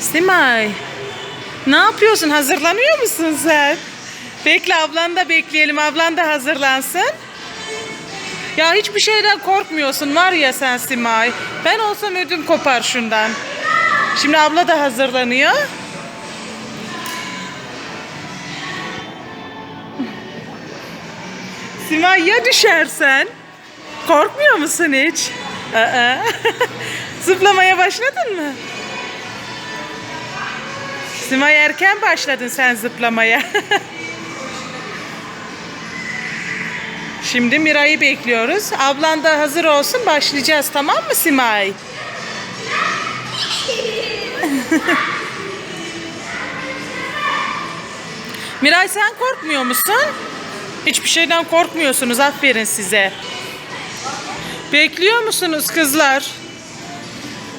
Simay. Ne yapıyorsun? Hazırlanıyor musun sen? Bekle ablan da bekleyelim. Ablan da hazırlansın. Ya hiçbir şeyden korkmuyorsun var ya sen Simay. Ben olsam ödüm kopar şundan. Şimdi abla da hazırlanıyor. Simay ya düşersen? Korkmuyor musun hiç? Zıplamaya başladın mı? Simay erken başladın sen zıplamaya. Şimdi Miray'ı bekliyoruz. Ablan da hazır olsun başlayacağız tamam mı Simay? Miray sen korkmuyor musun? Hiçbir şeyden korkmuyorsunuz. Aferin size. Bekliyor musunuz kızlar?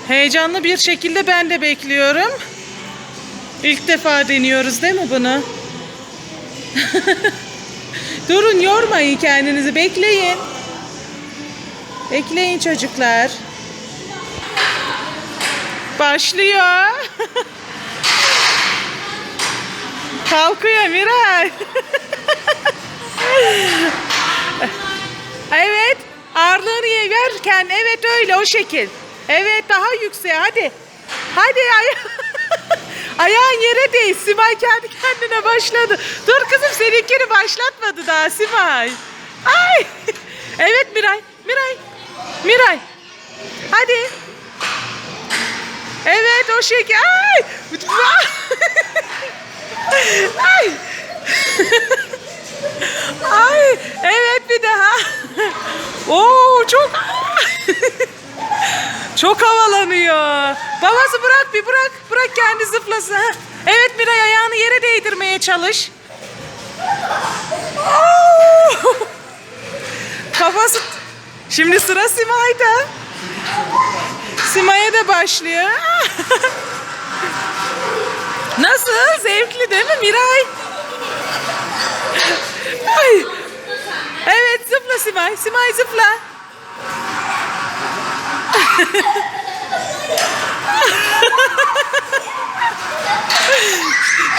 Heyecanlı bir şekilde ben de bekliyorum. İlk defa deniyoruz değil mi bunu? Durun yormayın kendinizi. Bekleyin. Bekleyin çocuklar. Başlıyor. Kalkıyor Miray. evet. Ağırlığını ye- verken evet öyle o şekil. Evet daha yükseğe hadi. Hadi ayağın yere değil. Simay kendi kendine başladı. Dur kızım seninkini başlatmadı daha Simay. Ay. Evet Miray. Miray. Miray. Hadi. Evet o şekil. Ay. Ay. Ay. Evet bir daha. Oo çok çok havalanıyor. Babası bir bırak. Bırak kendi zıplasın. Evet Miray ayağını yere değdirmeye çalış. Kafası... Şimdi sıra Simay'da. Simay'a da başlıyor. Nasıl? Zevkli değil mi Miray? Ay. Evet zıpla Simay. Simay zıpla.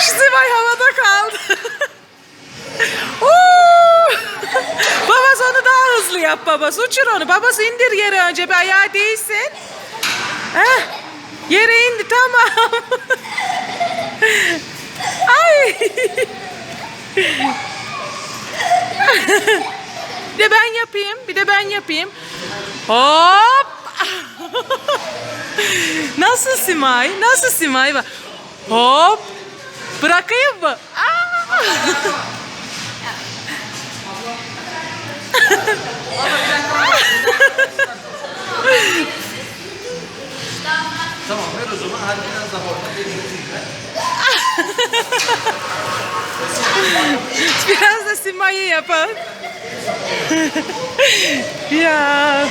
Şu Simay havada kaldı. Babası onu daha hızlı yap babası. Uçur onu. Babası indir yere önce bir ayağı değilsin. Heh. Yere indi tamam. Ay. Bir de ben yapayım. Bir de ben yapayım. Hop. Nasıl Simay? Nasıl Simay? Bak. Hop. Bırakayım mı? Aa! Tamam ver o zaman. Hadi biraz daha orta. Biraz da Simay'ı yapalım. ya.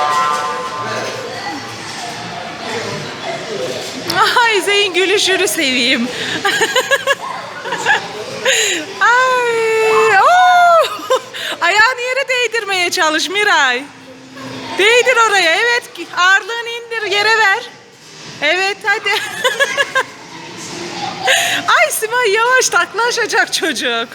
Ay Zeyn gülüşünü seveyim. Ay, oo! Ayağını yere değdirmeye çalış Miray. Değdir oraya. Evet. Ağırlığını indir. Yere ver. Evet hadi. Ay Simay yavaş taklaşacak çocuk.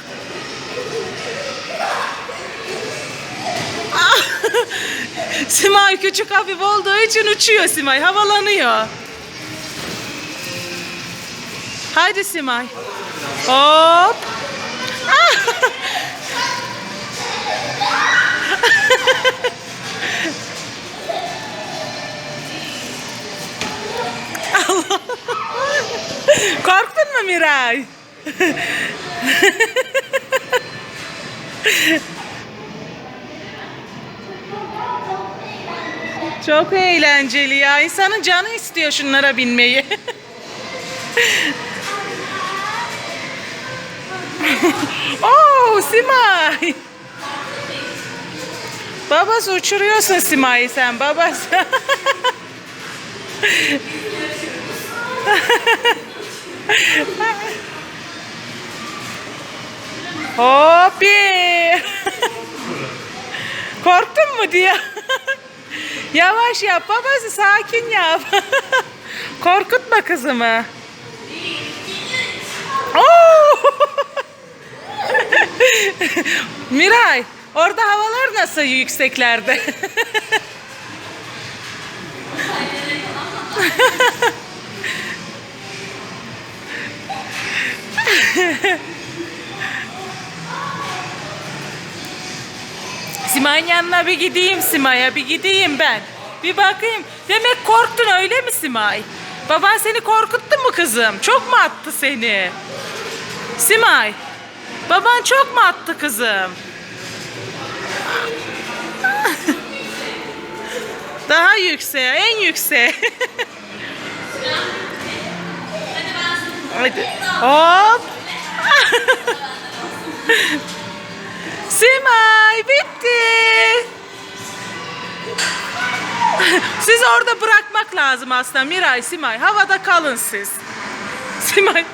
Simay küçük hafif olduğu için uçuyor Simay. Havalanıyor. Haydi Simay. Hop. Ah! Korktun mu Miray? Çok eğlenceli ya. İnsanın canı istiyor şunlara binmeyi. Oo Simay. Babası uçuruyorsun Simay sen babası. Hoppi. Korktun mu diye. Yavaş yap babası sakin yap. Korkutma kızımı. Oo! Miray, orada havalar nasıl yükseklerde? Simay'ın yanına bir gideyim Simay'a bir gideyim ben. Bir bakayım. Demek korktun öyle mi Simay? Baban seni korkuttu mu kızım? Çok mu attı seni? Simay. Baban çok mu attı kızım? Daha yükseğe, en yükseğe. Hadi. Hop. Simay bitti. Siz orada bırakmak lazım aslında Miray, Simay. Havada kalın siz. Simay.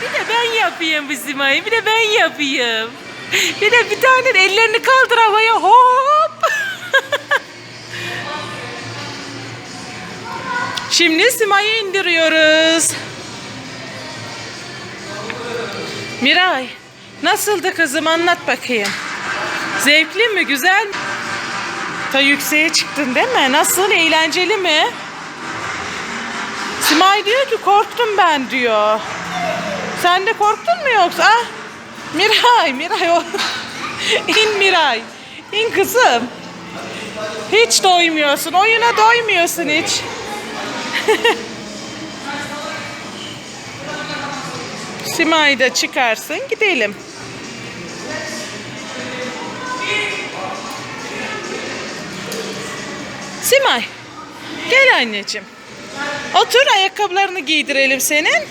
bir de ben yapayım bu Simay'ı. Bir de ben yapayım. Bir de bir tane ellerini kaldır havaya. Hop. Şimdi Simay'ı indiriyoruz. Miray, nasıldı kızım anlat bakayım. Zevkli mi, güzel mi? Ta yükseğe çıktın değil mi? Nasıl, eğlenceli mi? Simay diyor ki korktum ben diyor. Sen de korktun mu yoksa? Ah, Miray, Miray o. İn Miray. İn kızım. Hiç doymuyorsun. Oyuna doymuyorsun hiç. Simay da çıkarsın gidelim. Simay gel anneciğim. Otur ayakkabılarını giydirelim senin.